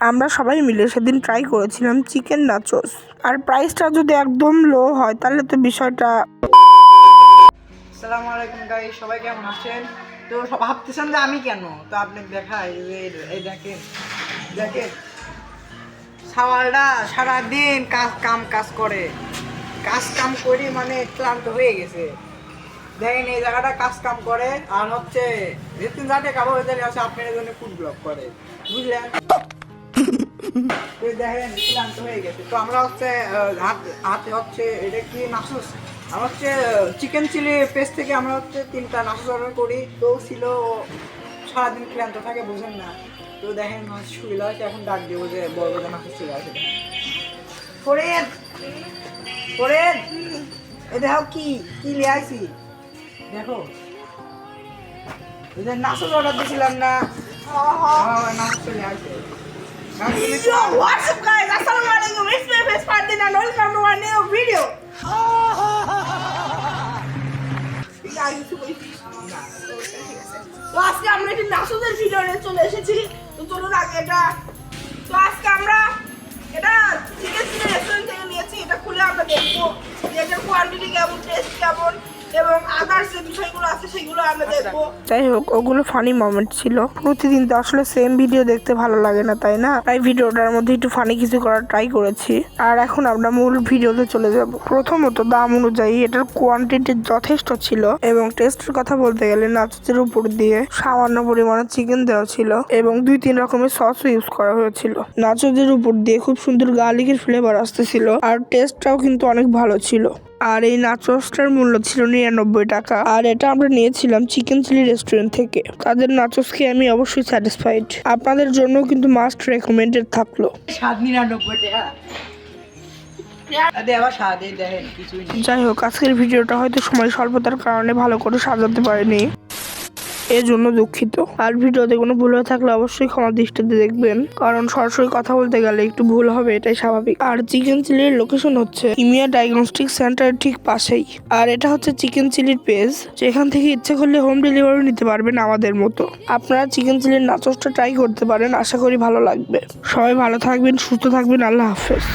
আমরা সবাই মিলে সেদিন ট্রাই করেছিলাম চিকেন নাচোস আর প্রাইসটা যদি একদম লো হয়, তাহলে তো বিষয়টা আসসালামু আলাইকুম গাই সবাই কেমন আছেন? তো ভাবতেছেন যে আমি কেন? তো আপনি দেখাই, এই- দেখেন দেখেন। সাওয়ালটা সারাদিন কাজ কাম কাজ করে। কাজ কাম করি মানে ক্লান্ত হয়ে গেছে। দেখেন এই জায়গাটা কাজ কাম করে, আর হচ্ছে যেদিন যাতে ওদের আছে, আপনার জন্য ফুড ব্লক করে। বুঝলেন? ক্লান্ত হয়ে গেছে। তো এটা কি নাসুস? হচ্ছে চিকেন চিলি পেস্ট থেকে আমরা হচ্ছে তিনটা নাসুস অর্ডার করি। তো ছিল সারাদিন ক্লান্ত থাকে, বুঝেন না। তো দেখেন শুইলা হচ্ছে এখন ডাক দিব যে বড় বড় নাসুস চলে আসে। এ দেখো কি কি লিয়ে আইছি? দেখো। যে নাসুস অর্ডার দিয়েছিলাম না। নাসুস চলে আসে। Yo, what's up guys? Assalamu alaikum. It's me, Face Fardin and welcome to our new video. তো আজকে আমরা একটি নাসুদের ভিডিও নিয়ে চলে এসেছি তো চলুন আগে এটা তো আজকে আমরা এটা চিকেন রেস্টুরেন্ট থেকে নিয়েছি এটা খুলে আমরা দেখব যে এটার কোয়ান্টিটি কেমন বিষয়গুলো আছে সেগুলো আমরা দেখব। যাই হোক ওগুলো ফানি মোমেন্ট ছিল। প্রতিদিন তো আসলে সেম ভিডিও দেখতে ভালো লাগে না তাই না? তাই ভিডিওটার মধ্যে একটু ফানি কিছু করার ট্রাই করেছি। আর এখন আমরা মূল ভিডিওতে চলে যাব। প্রথমত দাম অনুযায়ী এটার কোয়ান্টিটি যথেষ্ট ছিল এবং টেস্টের কথা বলতে গেলে নাচের উপর দিয়ে সামান্য পরিমাণে চিকেন দেওয়া ছিল এবং দুই তিন রকমের সসও ইউজ করা হয়েছিল। নাচোদের উপর দিয়ে খুব সুন্দর গার্লিকের ফ্লেভার আসতেছিল আর টেস্টটাও কিন্তু অনেক ভালো ছিল। আর এই নাচোসটার মূল্য ছিল নিরানব্বই টাকা। আর এটা আমরা নিয়েছিলাম চিকেন চিলি রেস্টুরেন্ট থেকে। তাদের নাচস খেয়ে আমি অবশ্যই স্যাটিসফাইড। আপনাদের জন্য কিন্তু মাস্ট রেকমেন্ডেড থাকল। স্বাদ নিরানব্বই টাকা। যাই হোক আজকের ভিডিওটা হয়তো সময় স্বল্পতার কারণে ভালো করে সাজাতে পারিনি। জন্য দুঃখিত। আর ভিডিওতে কোনো ভুল হয়ে থাকলে অবশ্যই ক্ষমা দৃষ্টিতে দেখবেন। কারণ সরাসরি কথা বলতে গেলে একটু ভুল হবে, এটাই স্বাভাবিক। আর চিকেন চিলির লোকেশন হচ্ছে ইমিয়া ডায়াগনস্টিক সেন্টারের ঠিক পাশেই। আর এটা হচ্ছে চিকেন চিলির পেজ যেখান থেকে ইচ্ছে করলে হোম ডেলিভারি নিতে পারবেন আমাদের মতো। আপনারা চিকেন চিলির নাচসটা ট্রাই করতে পারেন, আশা করি ভালো লাগবে। সবাই ভালো থাকবেন, সুস্থ থাকবেন, আল্লাহ হাফেজ।